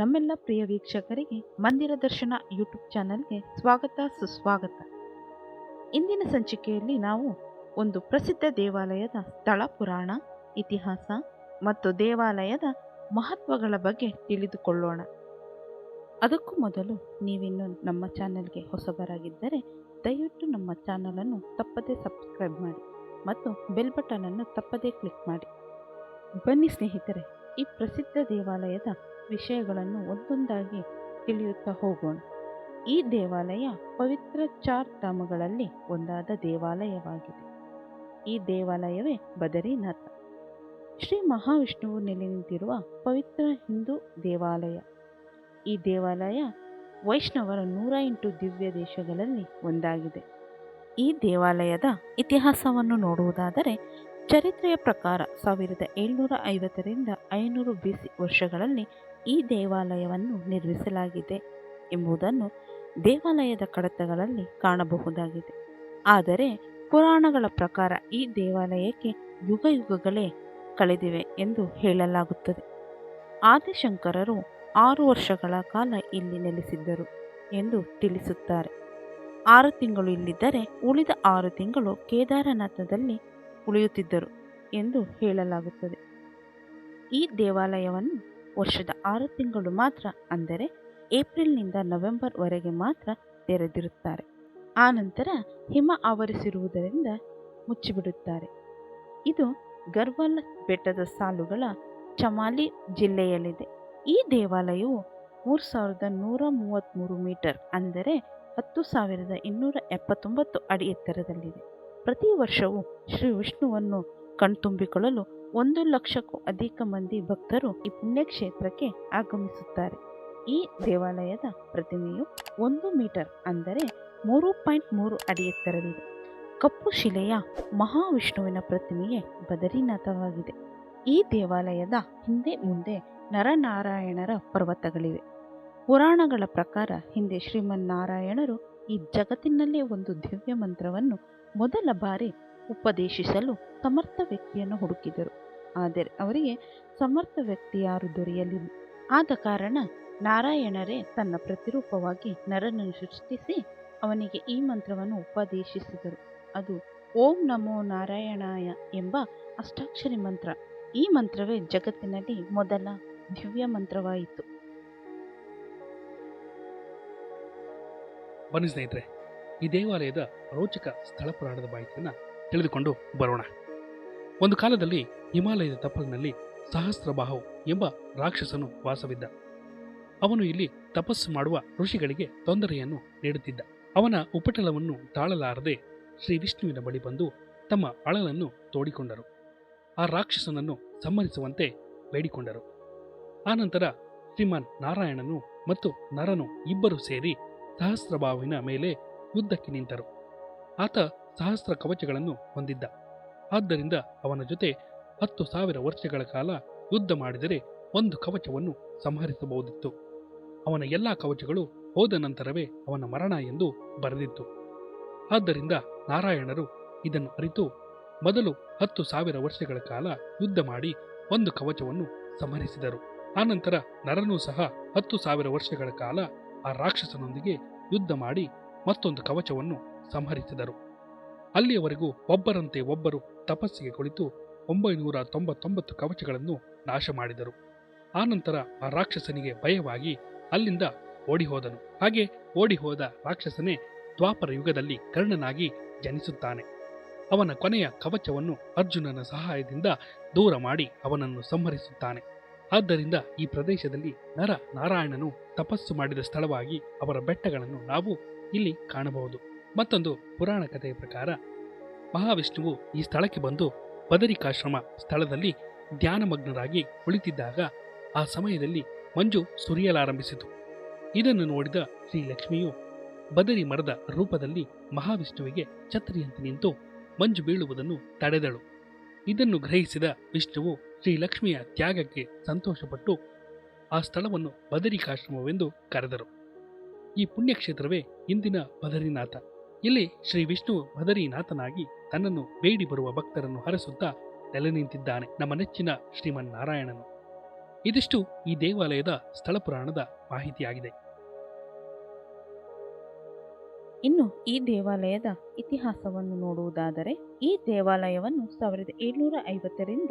ನಮ್ಮೆಲ್ಲ ಪ್ರಿಯ ವೀಕ್ಷಕರಿಗೆ ಮಂದಿರ ದರ್ಶನ ಯೂಟ್ಯೂಬ್ ಚಾನೆಲ್ಗೆ ಸ್ವಾಗತ, ಸುಸ್ವಾಗತ. ಇಂದಿನ ಸಂಚಿಕೆಯಲ್ಲಿ ನಾವು ಒಂದು ಪ್ರಸಿದ್ಧ ದೇವಾಲಯದ ಸ್ಥಳ ಪುರಾಣ, ಇತಿಹಾಸ ಮತ್ತು ದೇವಾಲಯದ ಮಹತ್ವಗಳ ಬಗ್ಗೆ ತಿಳಿದುಕೊಳ್ಳೋಣ. ಅದಕ್ಕೂ ಮೊದಲು ನೀವಿನ್ನು ನಮ್ಮ ಚಾನೆಲ್ಗೆ ಹೊಸಬರಾಗಿದ್ದರೆ ದಯವಿಟ್ಟು ನಮ್ಮ ಚಾನಲನ್ನು ತಪ್ಪದೇ ಸಬ್ಸ್ಕ್ರೈಬ್ ಮಾಡಿ ಮತ್ತು ಬೆಲ್ ಬಟನನ್ನು ತಪ್ಪದೇ ಕ್ಲಿಕ್ ಮಾಡಿ. ಬನ್ನಿ ಸ್ನೇಹಿತರೆ, ಈ ಪ್ರಸಿದ್ಧ ದೇವಾಲಯದ ವಿಷಯಗಳನ್ನು ಒಂದೊಂದಾಗಿ ತಿಳಿಯುತ್ತಾ ಹೋಗೋಣ. ಈ ದೇವಾಲಯ ಪವಿತ್ರ ಚಾರ್ ಧಾಮಗಳಲ್ಲಿ ಒಂದಾದ ದೇವಾಲಯವಾಗಿದೆ. ಈ ದೇವಾಲಯವೇ ಬದರಿನಾಥ. ಶ್ರೀ ಮಹಾವಿಷ್ಣುವು ನೆಲೆ ನಿಂತಿರುವ ಪವಿತ್ರ ಹಿಂದೂ ದೇವಾಲಯ. ಈ ದೇವಾಲಯ ವೈಷ್ಣವರ ನೂರ ಎಂಟು ದಿವ್ಯ ದೇಶಗಳಲ್ಲಿ ಒಂದಾಗಿದೆ. ಈ ದೇವಾಲಯದ ಇತಿಹಾಸವನ್ನು ನೋಡುವುದಾದರೆ ಚರಿತ್ರೆಯ ಪ್ರಕಾರ ಸಾವಿರದ ಏಳ್ನೂರ ಐವತ್ತರಿಂದ ಐನೂರು ಬಿಸಿ ವರ್ಷಗಳಲ್ಲಿ ಈ ದೇವಾಲಯವನ್ನು ನಿರ್ಮಿಸಲಾಗಿದೆ ಎಂಬುದನ್ನು ದೇವಾಲಯದ ಕಡತಗಳಲ್ಲಿ ಕಾಣಬಹುದಾಗಿದೆ. ಆದರೆ ಪುರಾಣಗಳ ಪ್ರಕಾರ ಈ ದೇವಾಲಯಕ್ಕೆ ಯುಗ ಯುಗಗಳೇ ಕಳೆದಿವೆ ಎಂದು ಹೇಳಲಾಗುತ್ತದೆ. ಆದಿಶಂಕರರು ಆರು ವರ್ಷಗಳ ಕಾಲ ಇಲ್ಲಿ ನೆಲೆಸಿದ್ದರು ಎಂದು ತಿಳಿಸುತ್ತಾರೆ. ಆರು ತಿಂಗಳು ಇಲ್ಲಿದ್ದರೆ ಉಳಿದ ಆರು ತಿಂಗಳು ಕೇದಾರನಾಥದಲ್ಲಿ ಉಳಿಯುತ್ತಿದ್ದರು ಎಂದು ಹೇಳಲಾಗುತ್ತದೆ. ಈ ದೇವಾಲಯವನ್ನು ವರ್ಷದ ಆರು ತಿಂಗಳು ಮಾತ್ರ, ಅಂದರೆ ಏಪ್ರಿಲ್ನಿಂದ ನವೆಂಬರ್ವರೆಗೆ ಮಾತ್ರ ತೆರೆದಿರುತ್ತಾರೆ. ಆನಂತರ ಹಿಮ ಆವರಿಸಿರುವುದರಿಂದ ಮುಚ್ಚಿಬಿಡುತ್ತಾರೆ. ಇದು ಗರ್ವಾಲ್ ಬೆಟ್ಟದ ಸಾಲುಗಳ ಚಮಾಲಿ ಜಿಲ್ಲೆಯಲ್ಲಿದೆ. ಈ ದೇವಾಲಯವು ಮೂರು ಸಾವಿರದ ನೂರ ಮೂವತ್ತ್ಮೂರು ಮೀಟರ್, ಅಂದರೆ ಹತ್ತು ಸಾವಿರದ ಇನ್ನೂರ ಎಪ್ಪತ್ತೊಂಬತ್ತು ಅಡಿ ಎತ್ತರದಲ್ಲಿದೆ. ಪ್ರತಿ ವರ್ಷವೂ ಶ್ರೀ ವಿಷ್ಣುವನ್ನು ಕಣ್ತುಂಬಿಕೊಳ್ಳಲು ಒಂದು ಲಕ್ಷಕ್ಕೂ ಅಧಿಕ ಮಂದಿ ಭಕ್ತರು ಈ ಪುಣ್ಯಕ್ಷೇತ್ರಕ್ಕೆ ಆಗಮಿಸುತ್ತಾರೆ. ಈ ದೇವಾಲಯದ ಪ್ರತಿಮೆಯು ಒಂದು ಮೀಟರ್ ಅಂದರೆ ಮೂರು ಪಾಯಿಂಟ್ ಮೂರು ಅಡಿ ಎತ್ತರವಿದೆ. ಕಪ್ಪು ಶಿಲೆಯ ಮಹಾವಿಷ್ಣುವಿನ ಪ್ರತಿಮೆಯೇ ಬದರಿನಾಥವಾಗಿದೆ. ಈ ದೇವಾಲಯದ ಹಿಂದೆ ಮುಂದೆ ನರನಾರಾಯಣರ ಪರ್ವತಗಳಿವೆ. ಪುರಾಣಗಳ ಪ್ರಕಾರ ಹಿಂದೆ ಶ್ರೀಮನ್ನಾರಾಯಣರು ಈ ಜಗತ್ತಿನಲ್ಲೇ ಒಂದು ದಿವ್ಯ ಮಂತ್ರವನ್ನು ಮೊದಲ ಬಾರಿ ಉಪದೇಶಿಸಲು ಸಮರ್ಥ ವ್ಯಕ್ತಿಯನ್ನು ಹುಡುಕಿದರು. ಆದರೆ ಅವರಿಗೆ ಸಮರ್ಥ ವ್ಯಕ್ತಿ ಯಾರು ದೊರೆಯಲಿಲ್ಲ. ಆದ ಕಾರಣ ನಾರಾಯಣರೇ ತನ್ನ ಪ್ರತಿರೂಪವಾಗಿ ನರನನ್ನು ಸೃಷ್ಟಿಸಿ ಅವನಿಗೆ ಈ ಮಂತ್ರವನ್ನು ಉಪದೇಶಿಸಿದರು. ಅದು ಓಂ ನಮೋ ನಾರಾಯಣಾಯ ಎಂಬ ಅಷ್ಟಾಕ್ಷರಿ ಮಂತ್ರ. ಈ ಮಂತ್ರವೇ ಜಗತ್ತಿನಲ್ಲಿ ಮೊದಲ ದಿವ್ಯ ಮಂತ್ರವಾಯಿತು. ಬನ್ನಿ ಸ್ನೇಹಿತರೆ, ಈ ದೇವಾಲಯದ ರೋಚಕ ಸ್ಥಳ ಪುರಾಣದ ಮಾಹಿತಿಯನ್ನು ತಿಳಿದುಕೊಂಡು ಬರೋಣ. ಒಂದು ಕಾಲದಲ್ಲಿ ಹಿಮಾಲಯದ ತಪ್ಪಲಿನಲ್ಲಿ ಸಹಸ್ರಬಾಹು ಎಂಬ ರಾಕ್ಷಸನು ವಾಸವಿದ್ದ. ಅವನು ಇಲ್ಲಿ ತಪಸ್ಸು ಮಾಡುವ ಋಷಿಗಳಿಗೆ ತೊಂದರೆಯನ್ನು ನೀಡುತ್ತಿದ್ದ. ಅವನ ಉಪಟಲವನ್ನು ತಾಳಲಾರದೆ ಶ್ರೀ ವಿಷ್ಣುವಿನ ಬಳಿ ಬಂದು ತಮ್ಮ ಅಳಲನ್ನು ತೋಡಿಕೊಂಡರು. ಆ ರಾಕ್ಷಸನನ್ನು ಸಮ್ಮರಿಸುವಂತೆ ಬೇಡಿಕೊಂಡರು. ಆನಂತರ ಶ್ರೀಮಾನ್ ನಾರಾಯಣನು ಮತ್ತು ನರನು ಇಬ್ಬರು ಸೇರಿ ಸಹಸ್ರಬಾಹುವಿನ ಮೇಲೆ ಯುದ್ಧಕ್ಕೆ ನಿಂತರು. ಆತ ಸಹಸ್ರ ಕವಚಗಳನ್ನು ಹೊಂದಿದ್ದ. ಆದ್ದರಿಂದ ಅವನ ಜೊತೆ ಹತ್ತು ಸಾವಿರ ವರ್ಷಗಳ ಕಾಲ ಯುದ್ಧ ಮಾಡಿದರೆ ಒಂದು ಕವಚವನ್ನು ಸಂಹರಿಸಬಹುದಿತ್ತು. ಅವನ ಎಲ್ಲ ಕವಚಗಳು ಹೋದ ನಂತರವೇ ಅವನ ಮರಣ ಎಂದು ಬರೆದಿತ್ತು. ಆದ್ದರಿಂದ ನಾರಾಯಣರು ಇದನ್ನು ಅರಿತು ಮೊದಲು ಹತ್ತು ಸಾವಿರ ವರ್ಷಗಳ ಕಾಲ ಯುದ್ಧ ಮಾಡಿ ಒಂದು ಕವಚವನ್ನು ಸಂಹರಿಸಿದರು. ಆನಂತರ ನರನೂ ಸಹ ಹತ್ತು ಸಾವಿರ ವರ್ಷಗಳ ಕಾಲ ಆ ರಾಕ್ಷಸನೊಂದಿಗೆ ಯುದ್ಧ ಮಾಡಿ ಮತ್ತೊಂದು ಕವಚವನ್ನು ಸಂಹರಿಸಿದರು. ಅಲ್ಲಿಯವರೆಗೂ ಒಬ್ಬರಂತೆ ಒಬ್ಬರು ತಪಸ್ಸಿಗೆ ಕುಳಿತು ಒಂಬೈನೂರ ತೊಂಬತ್ತೊಂಬತ್ತು ಕವಚಗಳನ್ನು ನಾಶ ಮಾಡಿದರು ಆನಂತರ ಆ ರಾಕ್ಷಸನಿಗೆ ಭಯವಾಗಿ ಅಲ್ಲಿಂದ ಓಡಿಹೋದನು. ಹಾಗೆ ಓಡಿಹೋದ ರಾಕ್ಷಸನೇ ದ್ವಾಪರ ಯುಗದಲ್ಲಿ ಕರ್ಣನಾಗಿ ಜನಿಸುತ್ತಾನೆ. ಅವನ ಕೊನೆಯ ಕವಚವನ್ನು ಅರ್ಜುನನ ಸಹಾಯದಿಂದ ದೂರ ಮಾಡಿ ಅವನನ್ನು ಸಂಹರಿಸುತ್ತಾನೆ. ಆದ್ದರಿಂದ ಈ ಪ್ರದೇಶದಲ್ಲಿ ನರ ನಾರಾಯಣನು ತಪಸ್ಸು ಮಾಡಿದ ಸ್ಥಳವಾಗಿ ಅವರ ಬೆಟ್ಟಗಳನ್ನು ನಾವು ಇಲ್ಲಿ ಕಾಣಬಹುದು. ಮತ್ತೊಂದು ಪುರಾಣ ಕಥೆಯ ಪ್ರಕಾರ, ಮಹಾವಿಷ್ಣುವು ಈ ಸ್ಥಳಕ್ಕೆ ಬಂದು ಬದರಿಕಾಶ್ರಮ ಸ್ಥಳದಲ್ಲಿ ಧ್ಯಾನಮಗ್ನರಾಗಿ ಕುಳಿತಿದ್ದಾಗ ಆ ಸಮಯದಲ್ಲಿ ಮಂಜು ಸುರಿಯಲಾರಂಭಿಸಿತು. ಇದನ್ನು ನೋಡಿದ ಶ್ರೀ ಲಕ್ಷ್ಮಿಯು ಬದರಿ ಮರದ ರೂಪದಲ್ಲಿ ಮಹಾವಿಷ್ಣುವಿಗೆ ಛತ್ರಿಯಂತೆ ನಿಂತು ಮಂಜು ಬೀಳುವುದನ್ನು ತಡೆದಳು. ಇದನ್ನು ಗ್ರಹಿಸಿದ ವಿಷ್ಣುವು ಶ್ರೀ ಲಕ್ಷ್ಮಿಯ ತ್ಯಾಗಕ್ಕೆ ಸಂತೋಷಪಟ್ಟು ಆ ಸ್ಥಳವನ್ನು ಬದರಿಕಾಶ್ರಮವೆಂದು ಕರೆದರು. ಈ ಪುಣ್ಯಕ್ಷೇತ್ರವೇ ಇಂದಿನ ಬದರಿನಾಥ. ಇಲ್ಲಿ ಶ್ರೀ ವಿಷ್ಣು ಬದರಿನಾಥನಾಗಿ ತನ್ನನ್ನು ಬೇಡಿ ಬರುವ ಭಕ್ತರನ್ನು ಹರಸುತ್ತಾ ನೆಲೆ ನಿಂತಿದ್ದಾನೆ ನಮ್ಮ ನೆಚ್ಚಿನ ಶ್ರೀಮನ್ನಾರಾಯಣನು. ಇದಿಷ್ಟು ಈ ದೇವಾಲಯದ ಸ್ಥಳ ಪುರಾಣದ ಮಾಹಿತಿಯಾಗಿದೆ. ಇನ್ನು ಈ ದೇವಾಲಯದ ಇತಿಹಾಸವನ್ನು ನೋಡುವುದಾದರೆ ಈ ದೇವಾಲಯವನ್ನು ಸಾವಿರದ ಏಳ್ನೂರ ಐವತ್ತರಿಂದ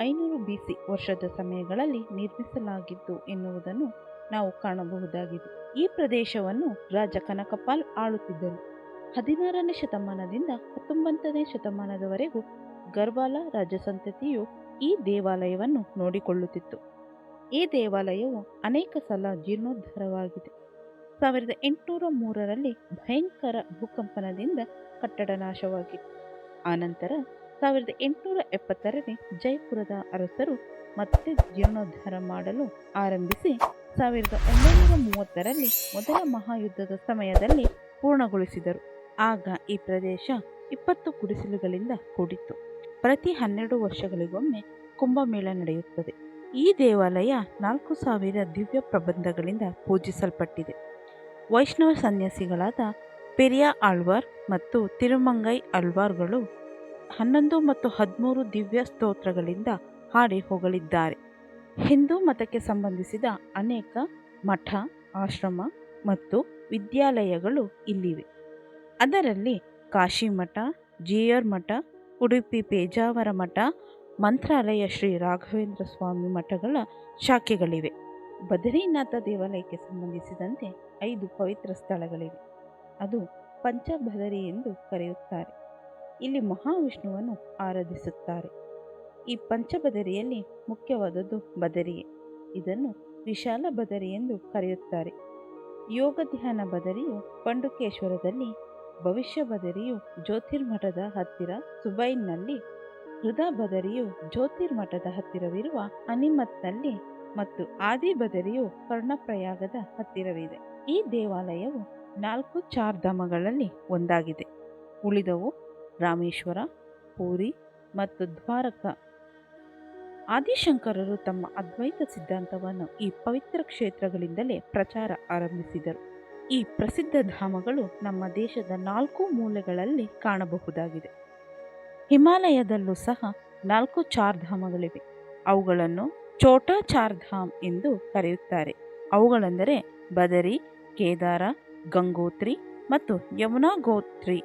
ಐನೂರು ಬಿಸಿ ವರ್ಷದ ಸಮಯಗಳಲ್ಲಿ ನಿರ್ಮಿಸಲಾಗಿತ್ತು ಎನ್ನುವುದನ್ನು ನಾವು ಕಾಣಬಹುದಾಗಿದೆ. ಈ ಪ್ರದೇಶವನ್ನು ರಾಜ ಕನಕಪಾಲ್ ಆಳುತ್ತಿದ್ದರು. ಹದಿನಾರನೇ ಶತಮಾನದಿಂದ ಹತ್ತೊಂಬತ್ತನೇ ಶತಮಾನದವರೆಗೂ ಗರ್ವಾಲ ರಾಜಸಂತತಿಯು ಈ ದೇವಾಲಯವನ್ನು ನೋಡಿಕೊಳ್ಳುತ್ತಿತ್ತು. ಈ ದೇವಾಲಯವು ಅನೇಕ ಸಲ ಜೀರ್ಣೋದ್ಧಾರವಾಗಿದೆ. ಸಾವಿರದ ಎಂಟುನೂರ ಮೂರರಲ್ಲಿ ಭಯಂಕರ ಭೂಕಂಪನದಿಂದ ಕಟ್ಟಡ ನಾಶವಾಗಿತ್ತು. ಆನಂತರ ಸಾವಿರದ ಎಂಟುನೂರ ಎಪ್ಪತ್ತರಲ್ಲಿ ಜೈಪುರದ ಅರಸರು ಮತ್ತೆ ಜೀರ್ಣೋದ್ಧಾರ ಮಾಡಲು ಆರಂಭಿಸಿ ಸಾವಿರದ ಒಂಬೈನೂರ ಮೂವತ್ತರಲ್ಲಿ ಮೊದಲ ಮಹಾಯುದ್ಧದ ಸಮಯದಲ್ಲಿ ಪೂರ್ಣಗೊಳಿಸಿದರು. ಆಗ ಈ ಪ್ರದೇಶ ಇಪ್ಪತ್ತು ಗುಡಿಸಲುಗಳಿಂದ ಕೂಡಿತ್ತು. ಪ್ರತಿ ಹನ್ನೆರಡು ವರ್ಷಗಳಿಗೊಮ್ಮೆ ಕುಂಭಮೇಳ ನಡೆಯುತ್ತದೆ. ಈ ದೇವಾಲಯ ನಾಲ್ಕು ಸಾವಿರ ದಿವ್ಯ ಪ್ರಬಂಧಗಳಿಂದ ಪೂಜಿಸಲ್ಪಟ್ಟಿದೆ. ವೈಷ್ಣವ ಸನ್ಯಾಸಿಗಳಾದ ಪೆರಿಯ ಆಳ್ವಾರ್ ಮತ್ತು ತಿರುಮಂಗೈ ಆಳ್ವಾರ್ಗಳು ಹನ್ನೊಂದು ಮತ್ತು ಹದಿಮೂರು ದಿವ್ಯ ಸ್ತೋತ್ರಗಳಿಂದ ಹಾಡಿ ಹೊಗಳಿದ್ದಾರೆ. ಹಿಂದೂ ಮತಕ್ಕೆ ಸಂಬಂಧಿಸಿದ ಅನೇಕ ಮಠ, ಆಶ್ರಮ ಮತ್ತು ವಿದ್ಯಾಲಯಗಳು ಇಲ್ಲಿವೆ. ಅದರಲ್ಲಿ ಕಾಶಿ ಮಠ, ಜಿಯರ್ ಮಠ, ಉಡುಪಿ ಪೇಜಾವರ ಮಠ, ಮಂತ್ರಾಲಯ ಶ್ರೀ ರಾಘವೇಂದ್ರ ಸ್ವಾಮಿ ಮಠಗಳ ಶಾಖೆಗಳಿವೆ. ಬದರಿನಾಥ ದೇವಾಲಯಕ್ಕೆ ಸಂಬಂಧಿಸಿದಂತೆ ಐದು ಪವಿತ್ರ ಸ್ಥಳಗಳಿವೆ. ಅದು ಪಂಚಬದರಿ ಎಂದು ಕರೆಯುತ್ತಾರೆ. ಇಲ್ಲಿ ಮಹಾವಿಷ್ಣುವನ್ನು ಆರಾಧಿಸುತ್ತಾರೆ. ಈ ಪಂಚಬದರಿಯಲ್ಲಿ ಮುಖ್ಯವಾದದ್ದು ಬದರಿಯೇ. ಇದನ್ನು ವಿಶಾಲ ಬದರಿ ಎಂದು ಕರೆಯುತ್ತಾರೆ. ಯೋಗ ಧ್ಯಾನ ಬದರಿಯು ಪಂಡುಕೇಶ್ವರದಲ್ಲಿ ಭವಿಷ್ಯ ಬದರಿಯು ಜ್ಯೋತಿರ್ಮಠದ ಹತ್ತಿರ ಸುಬೈನ್ನಲ್ಲಿ ಹೃದ ಬದರಿಯು ಜ್ಯೋತಿರ್ಮಠದ ಹತ್ತಿರವಿರುವ ಅನಿಮತ್ನಲ್ಲಿ ಮತ್ತು ಆದಿ ಬದರಿಯು ಕರ್ಣಪ್ರಯಾಗದ ಹತ್ತಿರವಿದೆ. ಈ ದೇವಾಲಯವು ನಾಲ್ಕು ಚಾರ್ಧಾಮಗಳಲ್ಲಿ ಒಂದಾಗಿದೆ. ಉಳಿದವು ರಾಮೇಶ್ವರ, ಪೂರಿ ಮತ್ತು ದ್ವಾರಕ. ಆದಿಶಂಕರರು ತಮ್ಮ ಅದ್ವೈತ ಸಿದ್ಧಾಂತವನ್ನು ಈ ಪವಿತ್ರ ಕ್ಷೇತ್ರಗಳಿಂದಲೇ ಪ್ರಚಾರ ಆರಂಭಿಸಿದರು. ಈ ಪ್ರಸಿದ್ಧ ಧಾಮಗಳು ನಮ್ಮ ದೇಶದ ನಾಲ್ಕು ಮೂಲೆಗಳಲ್ಲಿ ಕಾಣಬಹುದಾಗಿದೆ. ಹಿಮಾಲಯದಲ್ಲೂ ಸಹ ನಾಲ್ಕು ಚಾರ್ಧಾಮಗಳಿವೆ ಅವುಗಳನ್ನು ಚೋಟಾ ಚಾರ್ಧಾಮ್ ಎಂದು ಕರೆಯುತ್ತಾರೆ. ಅವುಗಳೆಂದರೆ ಬದರಿ, ಕೇದಾರ, ಗಂಗೋತ್ರಿ ಮತ್ತು ಯಮುನಾ ಗೋತ್ರಿ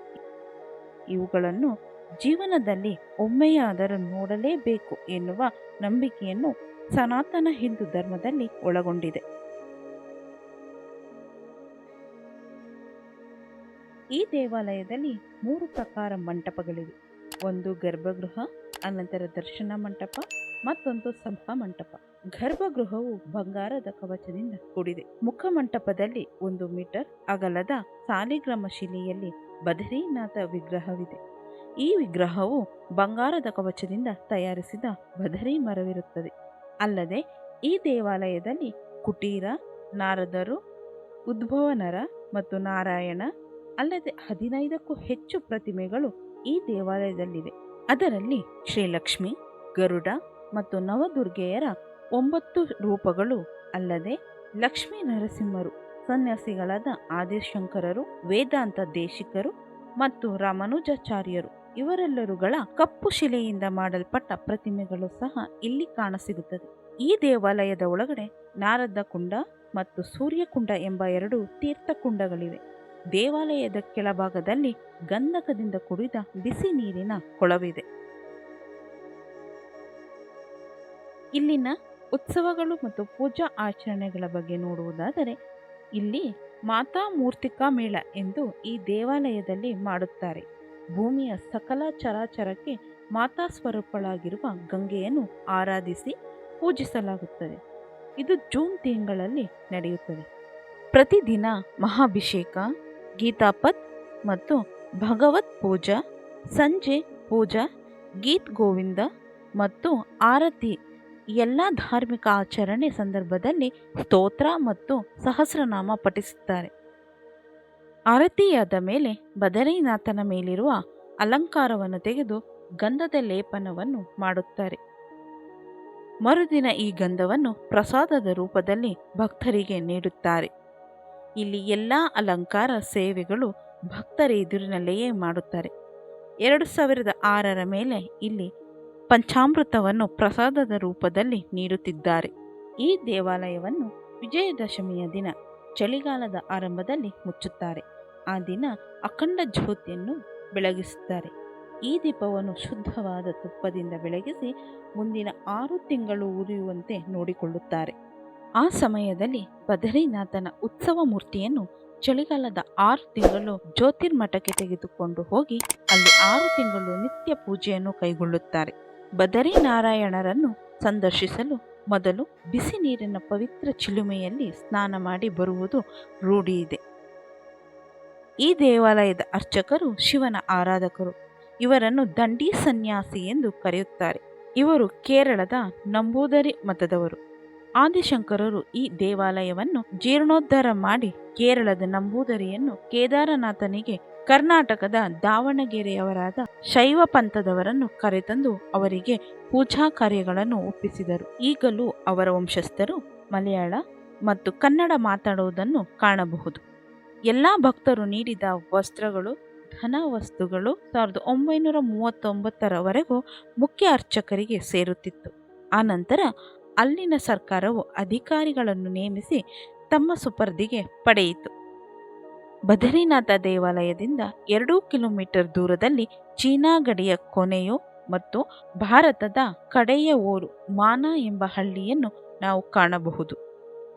ಇವುಗಳನ್ನು ಜೀವನದಲ್ಲಿ ಒಮ್ಮೆಯಾದರೂ ನೋಡಲೇಬೇಕು ಎನ್ನುವ ನಂಬಿಕೆಯನ್ನು ಸನಾತನ ಹಿಂದೂ ಧರ್ಮದಲ್ಲಿ ಒಳಗೊಂಡಿದೆ. ಈ ದೇವಾಲಯದಲ್ಲಿ ಮೂರು ಪ್ರಕಾರ ಮಂಟಪಗಳಿವೆ. ಒಂದು ಗರ್ಭಗೃಹ, ಅನಂತರ ದರ್ಶನ ಮಂಟಪ, ಮತ್ತೊಂದು ಸಭಾ ಮಂಟಪ. ಗರ್ಭಗೃಹವು ಬಂಗಾರದ ಕವಚದಿಂದ ಕೂಡಿದೆ. ಮುಖಮಂಟಪದಲ್ಲಿ ಒಂದು ಮೀಟರ್, ಅಗಲದ ಸಾಲಿಗ್ರಾಮ ಶಿಲೆಯಲ್ಲಿ ಬದರೀನಾಥ ವಿಗ್ರಹವಿದೆ. ಈ ವಿಗ್ರಹವು ಬಂಗಾರದ ಕವಚದಿಂದ ತಯಾರಿಸಿದ ಬದರಿ ಮರವಿರುತ್ತದೆ. ಅಲ್ಲದೆ, ಈ ದೇವಾಲಯದಲ್ಲಿ ಕುಟೀರ, ನಾರದರು, ಉದ್ಭವನರ ಮತ್ತು ನಾರಾಯಣ ಅಲ್ಲದೆ ಹದಿನೈದಕ್ಕೂ ಹೆಚ್ಚು ಪ್ರತಿಮೆಗಳು ಈ ದೇವಾಲಯದಲ್ಲಿವೆ. ಅದರಲ್ಲಿ ಶ್ರೀಲಕ್ಷ್ಮಿ, ಗರುಡ ಮತ್ತು ನವದುರ್ಗೆಯರ ಒಂಬತ್ತು ರೂಪಗಳು ಅಲ್ಲದೆ ಲಕ್ಷ್ಮೀ ನರಸಿಂಹರು, ಸನ್ಯಾಸಿಗಳಾದ ಆದಿಶಂಕರರು, ವೇದಾಂತ ದೇಶಿಕರು ಮತ್ತು ರಾಮಾನುಜಾಚಾರ್ಯರು. ಇವರೆಲ್ಲರುಗಳ ಕಪ್ಪು ಶಿಲೆಯಿಂದ ಮಾಡಲ್ಪಟ್ಟ ಪ್ರತಿಮೆಗಳು ಸಹ ಇಲ್ಲಿ ಕಾಣಸಿಗುತ್ತದೆ. ಈ ದೇವಾಲಯದ ಒಳಗಡೆ ನಾರದ ಕುಂಡ ಮತ್ತು ಸೂರ್ಯಕುಂಡ ಎಂಬ ಎರಡು ತೀರ್ಥಕುಂಡಗಳಿವೆ. ದೇವಾಲಯದ ಕೆಳಭಾಗದಲ್ಲಿ ಗಂಧಕದಿಂದ ಕುಡಿದ ಬಿಸಿ ನೀರಿನ ಕೊಳವಿದೆ. ಇಲ್ಲಿನ ಉತ್ಸವಗಳು ಮತ್ತು ಪೂಜಾ ಆಚರಣೆಗಳ ಬಗ್ಗೆ ನೋಡುವುದಾದರೆ, ಇಲ್ಲಿ ಮಾತಾ ಮೂರ್ತಿಕಾ ಮೇಳ ಎಂದು ಈ ದೇವಾಲಯದಲ್ಲಿ ಮಾಡುತ್ತಾರೆ. ಭೂಮಿಯ ಸಕಲ ಚರಾಚರಕ್ಕೆ ಮಾತಾ ಸ್ವರೂಪಳಾಗಿರುವ ಗಂಗೆಯನ್ನು ಆರಾಧಿಸಿ ಪೂಜಿಸಲಾಗುತ್ತದೆ. ಇದು ಜೂನ್ ತಿಂಗಳಲ್ಲಿ ನಡೆಯುತ್ತದೆ. ಪ್ರತಿದಿನ ಮಹಾಭಿಷೇಕ ಗೀತಾಪತ್ ಮತ್ತು ಭಗವತ್ ಪೂಜಾ, ಸಂಜೆ ಪೂಜಾ, ಗೀತ್ ಗೋವಿಂದ ಮತ್ತು ಆರತಿ ಎಲ್ಲ ಧಾರ್ಮಿಕ ಆಚರಣೆ ಸಂದರ್ಭದಲ್ಲಿ ಸ್ತೋತ್ರ ಮತ್ತು ಸಹಸ್ರನಾಮ ಪಠಿಸುತ್ತಾರೆ. ಆರತಿಯಾದ ಮೇಲೆ ಬದರೀನಾಥನ ಮೇಲಿರುವ ಅಲಂಕಾರವನ್ನು ತೆಗೆದು ಗಂಧದ ಲೇಪನವನ್ನು ಮಾಡುತ್ತಾರೆ. ಮರುದಿನ ಈ ಗಂಧವನ್ನು ಪ್ರಸಾದದ ರೂಪದಲ್ಲಿ ಭಕ್ತರಿಗೆ ನೀಡುತ್ತಾರೆ. ಇಲ್ಲಿ ಎಲ್ಲ ಅಲಂಕಾರ ಸೇವೆಗಳು ಭಕ್ತರ ಎದುರಿನಲ್ಲಿಯೇ ಮಾಡುತ್ತಾರೆ. ಎರಡು ಸಾವಿರದ ಆರರ ಮೇಲೆ ಇಲ್ಲಿ ಪಂಚಾಮೃತವನ್ನು ಪ್ರಸಾದದ ರೂಪದಲ್ಲಿ ನೀಡುತ್ತಿದ್ದಾರೆ. ಈ ದೇವಾಲಯವನ್ನು ವಿಜಯದಶಮಿಯ ದಿನ ಚಳಿಗಾಲದ ಆರಂಭದಲ್ಲಿ ಮುಚ್ಚುತ್ತಾರೆ. ಆ ದಿನ ಅಖಂಡ ಜ್ಯೋತಿಯನ್ನು ಬೆಳಗಿಸುತ್ತಾರೆ. ಈ ದೀಪವನ್ನು ಶುದ್ಧವಾದ ತುಪ್ಪದಿಂದ ಬೆಳಗಿಸಿ ಮುಂದಿನ ಆರು ತಿಂಗಳು ಉರಿಯುವಂತೆ ನೋಡಿಕೊಳ್ಳುತ್ತಾರೆ. ಆ ಸಮಯದಲ್ಲಿ ಬದರಿನಾಥನ ಉತ್ಸವ ಮೂರ್ತಿಯನ್ನು ಚಳಿಗಾಲದ ಆರು ತಿಂಗಳು ಜ್ಯೋತಿರ್ಮಠಕ್ಕೆ ತೆಗೆದುಕೊಂಡು ಹೋಗಿ ಅಲ್ಲಿ ಆರು ತಿಂಗಳು ನಿತ್ಯ ಪೂಜೆಯನ್ನು ಕೈಗೊಳ್ಳುತ್ತಾರೆ. ಬದರಿನಾರಾಯಣರನ್ನು ಸಂದರ್ಶಿಸಲು ಮೊದಲು ಬಿಸಿ ನೀರಿನ ಪವಿತ್ರ ಚಿಲುಮೆಯಲ್ಲಿ ಸ್ನಾನ ಮಾಡಿ ಬರುವುದು ರೂಢಿಯಿದೆ ಈ ದೇವಾಲಯದ ಅರ್ಚಕರು ಶಿವನ ಆರಾಧಕರು. ಇವರನ್ನು ದಂಡಿ ಸನ್ಯಾಸಿ ಎಂದು ಕರೆಯುತ್ತಾರೆ. ಇವರು ಕೇರಳದ ನಂಬೂದರಿ ಮತದವರು ಆದಿಶಂಕರರು ಈ ದೇವಾಲಯವನ್ನು ಜೀರ್ಣೋದ್ಧಾರ ಮಾಡಿ ಕೇರಳದ ನಂಬೂದರಿಯನ್ನು ಕೇದಾರನಾಥನಿಗೆ, ಕರ್ನಾಟಕದ ದಾವಣಗೆರೆಯವರಾದ ಶೈವ ಪಂಥದವರನ್ನು ಕರೆತಂದು ಅವರಿಗೆ ಪೂಜಾ ಕಾರ್ಯಗಳನ್ನು ಒಪ್ಪಿಸಿದರು. ಈಗಲೂ ಅವರ ವಂಶಸ್ಥರು ಮಲಯಾಳ ಮತ್ತು ಕನ್ನಡ ಮಾತಾಡುವುದನ್ನು ಕಾಣಬಹುದು. ಎಲ್ಲ ಭಕ್ತರು ನೀಡಿದ ವಸ್ತ್ರಗಳು, ಧನ ವಸ್ತುಗಳು ಸಾವಿರದ ಒಂಬೈನೂರ ಮೂವತ್ತೊಂಬತ್ತರವರೆಗೂ ಮುಖ್ಯ ಅರ್ಚಕರಿಗೆ ಸೇರುತ್ತಿತ್ತು. ಆನಂತರ ಅಲ್ಲಿನ ಸರ್ಕಾರವು ಅಧಿಕಾರಿಗಳನ್ನು ನೇಮಿಸಿ ತಮ್ಮ ಸುಪರ್ದಿಗೆ ಪಡೆಯಿತು. ಬದರಿನಾಥ ದೇವಾಲಯದಿಂದ ಎರಡು ಕಿಲೋಮೀಟರ್ ದೂರದಲ್ಲಿ ಚೀನಾ ಗಡಿಯ ಕೊನೆಯು ಮತ್ತು ಭಾರತದ ಕಡೆಯ ಊರು ಮಾನ ಎಂಬ ಹಳ್ಳಿಯನ್ನು ನಾವು ಕಾಣಬಹುದು.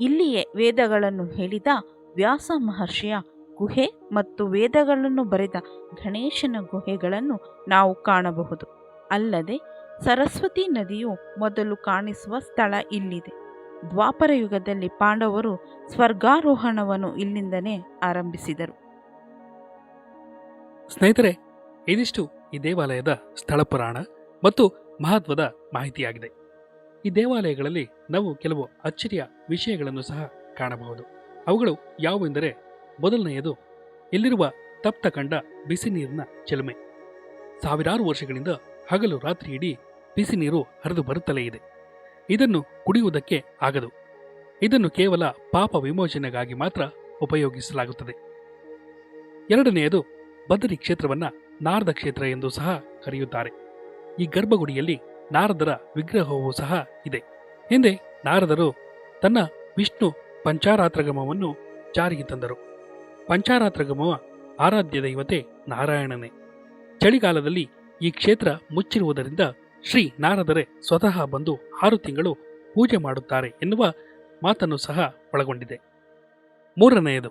ಇಲ್ಲಿಯೇ ವೇದಗಳನ್ನು ಹೇಳಿದ ವ್ಯಾಸ ಮಹರ್ಷಿಯ ಗುಹೆ ಮತ್ತು ವೇದಗಳನ್ನು ಬರೆದ ಗಣೇಶನ ಗುಹೆಗಳನ್ನು ನಾವು ಕಾಣಬಹುದು. ಅಲ್ಲದೆ ಸರಸ್ವತಿ ನದಿಯು ಮೊದಲು ಕಾಣಿಸುವ ಸ್ಥಳ ಇಲ್ಲಿದೆ. ದ್ವಾಪರ ಯುಗದಲ್ಲಿ ಪಾಂಡವರು ಸ್ವರ್ಗಾರೋಹಣವನ್ನು ಇಲ್ಲಿಂದನೇ ಆರಂಭಿಸಿದರು. ಸ್ನೇಹಿತರೆ, ಇದಿಷ್ಟು ಈ ದೇವಾಲಯದ ಸ್ಥಳ ಪುರಾಣ ಮತ್ತು ಮಹತ್ವದ ಮಾಹಿತಿಯಾಗಿದೆ. ಈ ದೇವಾಲಯಗಳಲ್ಲಿ ನಾವು ಕೆಲವು ಅಚ್ಚರಿಯ ವಿಷಯಗಳನ್ನು ಸಹ ಕಾಣಬಹುದು. ಅವುಗಳು ಯಾವುವೆಂದರೆ, ಮೊದಲನೆಯದು ಇಲ್ಲಿರುವ ತಪ್ತ ಕಂಡ ಬಿಸಿ ನೀರಿನ ಚಿಲುಮೆ. ಸಾವಿರಾರು ವರ್ಷಗಳಿಂದ ಹಗಲು ರಾತ್ರಿ ಇಡೀ ಬಿಸಿ ನೀರು ಹರಿದು ಬರುತ್ತಲೇ ಇದೆ. ಇದನ್ನು ಕುಡಿಯುವುದಕ್ಕೆ ಆಗದು. ಇದನ್ನು ಕೇವಲ ಪಾಪ ವಿಮೋಚನೆಗಾಗಿ ಮಾತ್ರ ಉಪಯೋಗಿಸಲಾಗುತ್ತದೆ. ಎರಡನೆಯದು ಬದರಿ ಕ್ಷೇತ್ರವನ್ನು ನಾರದ ಕ್ಷೇತ್ರ ಎಂದು ಸಹ ಕರೆಯುತ್ತಾರೆ. ಈ ಗರ್ಭಗುಡಿಯಲ್ಲಿ ನಾರದರ ವಿಗ್ರಹವೂ ಸಹ ಇದೆ. ಹಿಂದೆ ನಾರದರು ತನ್ನ ವಿಷ್ಣು ಪಂಚಾರಾತ್ರಗಮವನ್ನು ಜಾರಿಗೆ ತಂದರು. ಪಂಚಾರಾತ್ರಗಮವ ಆರಾಧ್ಯ ದೈವತೆ ನಾರಾಯಣನೇ. ಚಳಿಗಾಲದಲ್ಲಿ ಈ ಕ್ಷೇತ್ರ ಮುಚ್ಚಿರುವುದರಿಂದ ಶ್ರೀ ನಾರದರೆ ಸ್ವತಃ ಬಂದು ಆರು ತಿಂಗಳು ಪೂಜೆ ಮಾಡುತ್ತಾರೆ ಎನ್ನುವ ಮಾತನ್ನು ಸಹ ಒಳಗೊಂಡಿದೆ. ಮೂರನೆಯದು,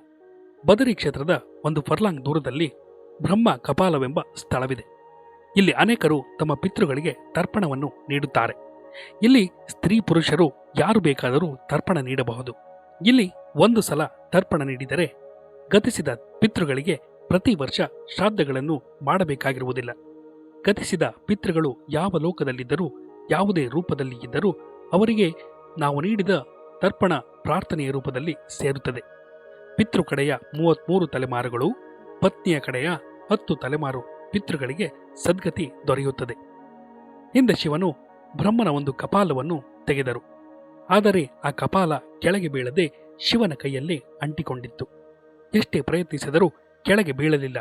ಬದರಿ ಕ್ಷೇತ್ರದ ಒಂದು ಫರ್ಲಾಂಗ್ ದೂರದಲ್ಲಿ ಬ್ರಹ್ಮ ಕಪಾಲವೆಂಬ ಸ್ಥಳವಿದೆ. ಇಲ್ಲಿ ಅನೇಕರು ತಮ್ಮ ಪಿತೃಗಳಿಗೆ ತರ್ಪಣವನ್ನು ನೀಡುತ್ತಾರೆ. ಇಲ್ಲಿ ಸ್ತ್ರೀ ಪುರುಷರು ಯಾರು ಬೇಕಾದರೂ ತರ್ಪಣ ನೀಡಬಹುದು. ಇಲ್ಲಿ ಒಂದು ಸಲ ತರ್ಪಣ ನೀಡಿದರೆ ಗತಿಸಿದ ಪಿತೃಗಳಿಗೆ ಪ್ರತಿ ವರ್ಷ ಶ್ರಾದ್ದಗಳನ್ನು ಮಾಡಬೇಕಾಗಿರುವುದಿಲ್ಲ. ಗತಿಸಿದ ಪಿತೃಗಳು ಯಾವ ಲೋಕದಲ್ಲಿದ್ದರೂ, ಯಾವುದೇ ರೂಪದಲ್ಲಿ ಇದ್ದರೂ ಅವರಿಗೆ ನಾವು ನೀಡಿದ ತರ್ಪಣ ಪ್ರಾರ್ಥನೆಯ ರೂಪದಲ್ಲಿ ಸೇರುತ್ತದೆ. ಪಿತೃ ಕಡೆಯ ಮೂವತ್ಮೂರು ತಲೆಮಾರುಗಳು, ಪತ್ನಿಯ ಕಡೆಯ ಹತ್ತು ತಲೆಮಾರು ಪಿತೃಗಳಿಗೆ ಸದ್ಗತಿ ದೊರೆಯುತ್ತದೆ. ಹಿಂದೆ ಶಿವನು ಬ್ರಹ್ಮನ ಒಂದು ಕಪಾಲವನ್ನು ತೆಗೆದರು. ಆದರೆ ಆ ಕಪಾಲ ಕೆಳಗೆ ಬೀಳದೆ ಶಿವನ ಕೈಯಲ್ಲಿ ಅಂಟಿಕೊಂಡಿತ್ತು. ಎಷ್ಟೇ ಪ್ರಯತ್ನಿಸಿದರೂ ಕೆಳಗೆ ಬೀಳಲಿಲ್ಲ.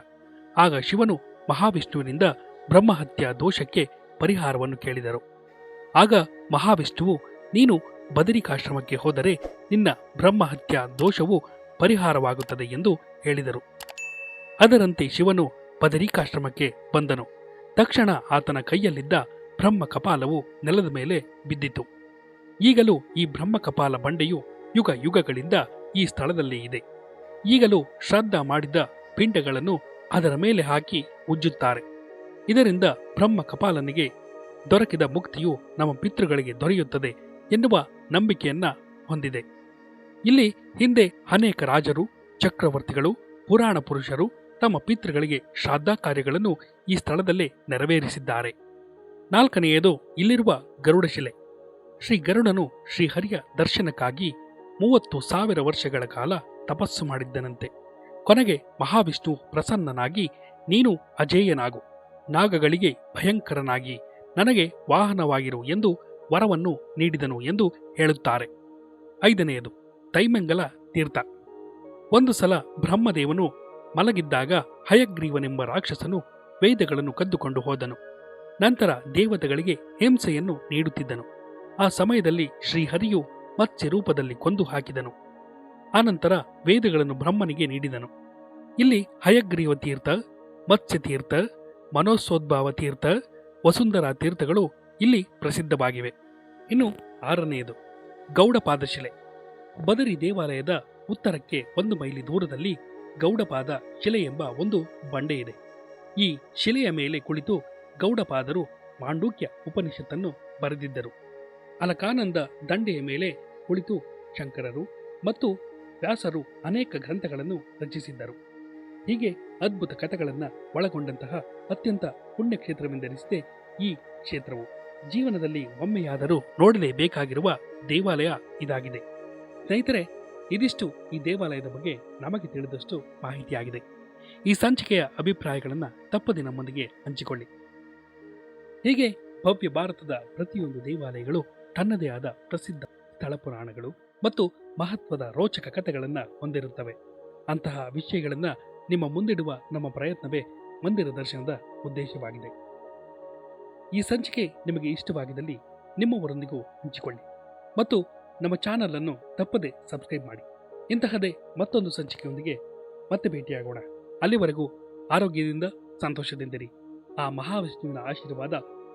ಆಗ ಶಿವನು ಮಹಾವಿಷ್ಣುವಿನಿಂದ ಬ್ರಹ್ಮಹತ್ಯ ದೋಷಕ್ಕೆ ಪರಿಹಾರವನ್ನು ಕೇಳಿದರು. ಆಗ ಮಹಾವಿಷ್ಣುವು, ನೀನು ಬದರಿಕಾಶ್ರಮಕ್ಕೆ ಹೋದರೆ ನಿನ್ನ ಬ್ರಹ್ಮಹತ್ಯ ದೋಷವು ಪರಿಹಾರವಾಗುತ್ತದೆ ಎಂದು ಹೇಳಿದರು. ಅದರಂತೆ ಶಿವನು ಬದರಿಕಾಶ್ರಮಕ್ಕೆ ಬಂದನು. ತಕ್ಷಣ ಆತನ ಕೈಯಲ್ಲಿದ್ದ ಬ್ರಹ್ಮ ಕಪಾಲವು ನೆಲದ ಮೇಲೆ ಬಿದ್ದಿತು. ಈಗಲೂ ಈ ಬ್ರಹ್ಮ ಕಪಾಲ ಬಂಡೆಯು ಯುಗ ಯುಗಗಳಿಂದ ಈ ಸ್ಥಳದಲ್ಲಿ ಇದೆ. ಈಗಲೂ ಶ್ರದ್ಧಾ ಮಾಡಿದ ಪಿಂಡಗಳನ್ನು ಅದರ ಮೇಲೆ ಹಾಕಿ ಉಜ್ಜುತ್ತಾರೆ. ಇದರಿಂದ ಬ್ರಹ್ಮ ಕಪಾಲನಿಗೆ ದೊರಕಿದ ಮುಕ್ತಿಯು ನಮ್ಮ ಪಿತೃಗಳಿಗೆ ದೊರೆಯುತ್ತದೆ ಎನ್ನುವ ನಂಬಿಕೆಯನ್ನ ಹೊಂದಿದೆ. ಇಲ್ಲಿ ಹಿಂದೆ ಅನೇಕ ರಾಜರು, ಚಕ್ರವರ್ತಿಗಳು, ಪುರಾಣ ಪುರುಷರು ತಮ್ಮ ಪಿತೃಗಳಿಗೆ ಶ್ರಾದ್ದ ಕಾರ್ಯಗಳನ್ನು ಈ ಸ್ಥಳದಲ್ಲೇ ನೆರವೇರಿಸಿದ್ದಾರೆ. ನಾಲ್ಕನೆಯದು ಇಲ್ಲಿರುವ ಗರುಡಶಿಲೆ ಶ್ರೀ ಗರುಡನು ಶ್ರೀಹರಿಯ ದರ್ಶನಕ್ಕಾಗಿ ಮೂವತ್ತು ಸಾವಿರ ವರ್ಷಗಳ ಕಾಲ ತಪಸ್ಸು ಮಾಡಿದ್ದನಂತೆ. ಕೊನೆಗೆ ಮಹಾವಿಷ್ಣು ಪ್ರಸನ್ನನಾಗಿ ನೀನು ಅಜೇಯನಾಗು. ನಾಗಗಳಿಗೆ ಭಯಂಕರನಾಗಿ ನನಗೆ ವಾಹನವಾಗಿರು ಎಂದು ವರವನ್ನು ನೀಡಿದನು ಎಂದು ಹೇಳುತ್ತಾರೆ. ಐದನೆಯದು, ತೈಮಂಗಲ ತೀರ್ಥ. ಒಂದು ಸಲ ಬ್ರಹ್ಮದೇವನು ಮಲಗಿದ್ದಾಗ ಹಯಗ್ರೀವನೆಂಬ ರಾಕ್ಷಸನು ವೇದಗಳನ್ನು ಕದ್ದುಕೊಂಡು ಹೋದನು. ನಂತರ ದೇವತೆಗಳಿಗೆ ಹಿಂಸೆಯನ್ನು ನೀಡುತ್ತಿದ್ದನು. ಆ ಸಮಯದಲ್ಲಿ ಶ್ರೀಹರಿಯು ಮತ್ಸ್ಯ ರೂಪದಲ್ಲಿ ಕೊಂದು ಹಾಕಿದನು. ಆನಂತರ ವೇದಗಳನ್ನು ಬ್ರಹ್ಮನಿಗೆ ನೀಡಿದನು. ಇಲ್ಲಿ ಹಯಗ್ರೀವ ತೀರ್ಥ, ಮತ್ಸ್ಯ ತೀರ್ಥ ಮನೋಸೋದ್ಭಾವ ತೀರ್ಥ, ವಸುಂಧರಾ ತೀರ್ಥಗಳು ಇಲ್ಲಿ ಪ್ರಸಿದ್ಧವಾಗಿವೆ. ಇನ್ನು ಆರನೆಯದು ಗೌಡಪಾದ ಶಿಲೆ ಬದರಿ ದೇವಾಲಯದ ಉತ್ತರಕ್ಕೆ ಒಂದು ಮೈಲಿ ದೂರದಲ್ಲಿ ಗೌಡಪಾದ ಶಿಲೆ ಎಂಬ ಒಂದು ಬಂಡೆ ಇದೆ. ಈ ಶಿಲೆಯ ಮೇಲೆ ಕುಳಿತು ಗೌಡಪಾದರು ಮಾಂಡೂಕ್ಯ ಉಪನಿಷತ್ತನ್ನು ಬರೆದಿದ್ದರು. ಅಲಕಾನಂದ ದಂಡೆಯ ಮೇಲೆ ಕುಳಿತು ಶಂಕರರು ಮತ್ತು ವ್ಯಾಸರು ಅನೇಕ ಗ್ರಂಥಗಳನ್ನು ರಚಿಸಿದ್ದರು. ಹೀಗೆ ಅದ್ಭುತ ಕಥೆಗಳನ್ನು ಒಳಗೊಂಡಂತಹ ಅತ್ಯಂತ ಪುಣ್ಯಕ್ಷೇತ್ರವೆಂದೆನಿಸಿದೆ ಈ ಕ್ಷೇತ್ರವು. ಜೀವನದಲ್ಲಿ ಒಮ್ಮೆಯಾದರೂ ನೋಡಲೇಬೇಕಾಗಿರುವ ದೇವಾಲಯ ಇದಾಗಿದೆ. ಸ್ನೇಹಿತರೆ, ಇದಿಷ್ಟು ಈ ದೇವಾಲಯದ ಬಗ್ಗೆ ನಮಗೆ ತಿಳಿದಷ್ಟು ಮಾಹಿತಿಯಾಗಿದೆ. ಈ ಸಂಚಿಕೆಯ ಅಭಿಪ್ರಾಯಗಳನ್ನು ತಪ್ಪದೆ ನಮ್ಮೊಂದಿಗೆ ಹಂಚಿಕೊಳ್ಳಿ. ಹೀಗೆ ಭವ್ಯ ಭಾರತದ ಪ್ರತಿಯೊಂದು ದೇವಾಲಯಗಳು ತನ್ನದೇ ಆದ ಪ್ರಸಿದ್ಧ ಸ್ಥಳ ಪುರಾಣಗಳು ಮತ್ತು ಮಹತ್ವದ ರೋಚಕ ಕಥೆಗಳನ್ನು ಹೊಂದಿರುತ್ತವೆ. ಅಂತಹ ವಿಷಯಗಳನ್ನು ನಿಮ್ಮ ಮುಂದಿಡುವ ನಮ್ಮ ಪ್ರಯತ್ನವೇ ಮಂದಿರ ದರ್ಶನದ ಉದ್ದೇಶವಾಗಿದೆ. ಈ ಸಂಚಿಕೆ ನಿಮಗೆ ಇಷ್ಟವಾಗಿದ್ದಲ್ಲಿ ನಿಮ್ಮವರೊಂದಿಗೂ ಹಂಚಿಕೊಳ್ಳಿ ಮತ್ತು ನಮ್ಮ ಚಾನಲ್ ಅನ್ನು ತಪ್ಪದೆ ಸಬ್ಸ್ಕ್ರೈಬ್ ಮಾಡಿ. ಇಂತಹದೇ ಮತ್ತೊಂದು ಸಂಚಿಕೆಯೊಂದಿಗೆ ಮತ್ತೆ ಭೇಟಿಯಾಗೋಣ. ಅಲ್ಲಿವರೆಗೂ ಆರೋಗ್ಯದಿಂದ ಸಂತೋಷದಿಂದಿರಿ. ಆ ಮಹಾವಿಷ್ಣುವಿನ ಆಶೀರ್ವಾದ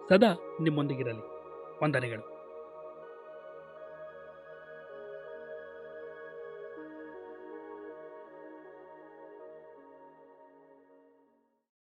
ಸದಾ ನಿಮ್ಮೊಂದಿಗಿರಲಿ. ವಂದನೆಗಳು.